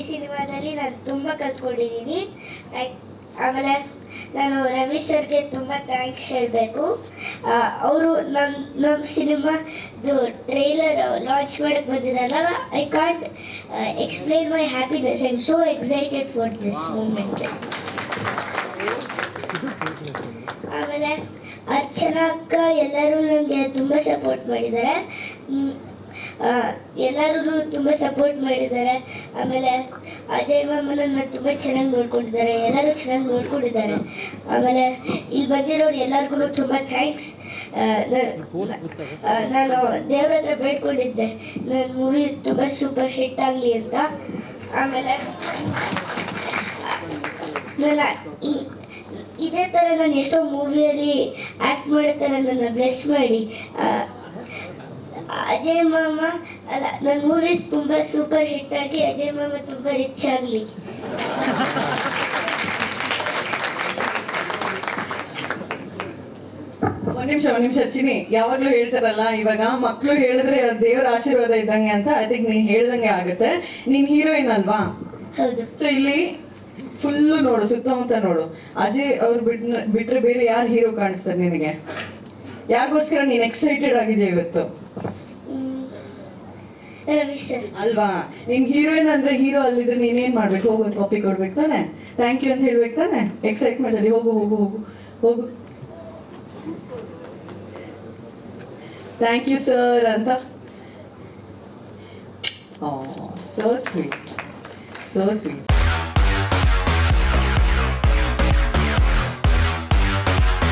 ಈ ಸಿನಿಮಾದಲ್ಲಿ ನಾನು ತುಂಬ ಕಲ್ತ್ಕೊಂಡಿದ್ದೀನಿ ಲೈಕ್ ಆಮೇಲೆ ನಾನು ರವಿ ಸರ್ಗೆ ತುಂಬ ಥ್ಯಾಂಕ್ಸ್ ಹೇಳಬೇಕು. ಅವರು ನಮ್ಮ ನಮ್ಮ ಸಿನಿಮಾದು ಟ್ರೈಲರ್ ಲಾಂಚ್ ಮಾಡೋಕ್ಕೆ ಬಂದಿರಲ್ಲ I can't explain my happiness I am so excited for this moment ಆಮೇಲೆ ಅರ್ಚನಾ ಅಕ್ಕ ಎಲ್ಲರೂ ನನಗೆ ತುಂಬ ಸಪೋರ್ಟ್ ಮಾಡಿದ್ದಾರೆ. ಎಲ್ಲರೂ ತುಂಬ ಸಪೋರ್ಟ್ ಮಾಡಿದ್ದಾರೆ. ಆಮೇಲೆ ಅಜಯ್ ಮಾಮ ನಾನು ತುಂಬ ಚೆನ್ನಾಗಿ ನೋಡ್ಕೊಂಡಿದ್ದಾರೆ. ಎಲ್ಲರೂ ಚೆನ್ನಾಗಿ ನೋಡ್ಕೊಂಡಿದ್ದಾರೆ. ಆಮೇಲೆ ಇಲ್ಲಿ ಬಂದಿರೋರು ಎಲ್ಲರಿಗೂ ತುಂಬ ಥ್ಯಾಂಕ್ಸ್ ನಾನು ದೇವ್ರ ಹತ್ರ ಬೇಡ್ಕೊಂಡಿದ್ದೆ. ನನ್ನ ಮೂವಿ ತುಂಬ ಸೂಪರ್ ಹಿಟ್ ಆಗಲಿ ಅಂತ. ಆಮೇಲೆ ನನ್ನ ಇದೇ ಥರ ನಾನು ಎಷ್ಟೋ ಮೂವಿಯಲ್ಲಿ ಆ್ಯಕ್ಟ್ ಮಾಡೋ ಥರ ನನ್ನ ಬ್ಲೆಸ್ ಮಾಡಿ. ಅಜಯ್ ಮಾಮ ಅಲ್ಲ ನನ್ನ ಮೂವೀಸ್ ತುಂಬ ಸೂಪರ್ ಹಿಟ್ ಆಗಿ ಅಜಯ್ ಮಾಮ ತುಂಬ ರಿಚ್ ಆಗಲಿ. ಒಂದ್ ನಿಮಿಷ ಒಂದ್ ನಿಮಿಷ ಚಿನಿ ಯಾವಾಗ್ಲೂ ಹೇಳ್ತಾರಲ್ಲ ಇವಾಗ ಮಕ್ಳು ಹೇಳಿದ್ರೆ ದೇವರ ಆಶೀರ್ವಾದ ಇದ್ದಂಗೆ ಅಂತ ಐ ಥಿಂಕ್ ನೀನ್ ಹೇಳ್ದಂಗೆ ಆಗುತ್ತೆ. ನೀನ್ ಹೀರೋಯಿನ್ ಅಲ್ವಾ? ಹೌದು. ಸೊ ಇಲ್ಲಿ ಫುಲ್ಲು ನೋಡು ಸುತ್ತಮುತ್ತ ನೋಡು. ಅಜಯ್ ಅವ್ರು ಬಿಟ್ ಬಿಟ್ರೆ ಬೇರೆ ಯಾರು ಹೀರೋ ಕಾಣಿಸ್ತಾರೆ ನಿನಗೆ? ಯಾರಿಗೋಸ್ಕರ ನೀನ್ ಎಕ್ಸೈಟೆಡ್ ಆಗಿದೆ ಇವತ್ತು? ಅಲ್ವಾ? ನಿನ್ ಹೀರೋಯಿನ್ ಅಂದ್ರೆ ಹೀರೋ ಅಲ್ಲಿದ್ರೆ ನೀನೇನ್ ಮಾಡ್ಬೇಕು? ಹೋಗು ಒಂದು ಕಾಪಿ ಕೊಡ್ಬೇಕು ತಾನೆ? ಥ್ಯಾಂಕ್ ಯು ಅಂತ ಹೇಳ್ಬೇಕು ತಾನೆ? ಎಕ್ಸೈಟ್ಮೆಂಟ್ ಅಲ್ಲಿ ಹೋಗು ಹೋಗು ಹೋಗು ಹೋಗು. ಥ್ಯಾಂಕ್ ಯು ಸರ್ ಅಂತ. So sweet so sweet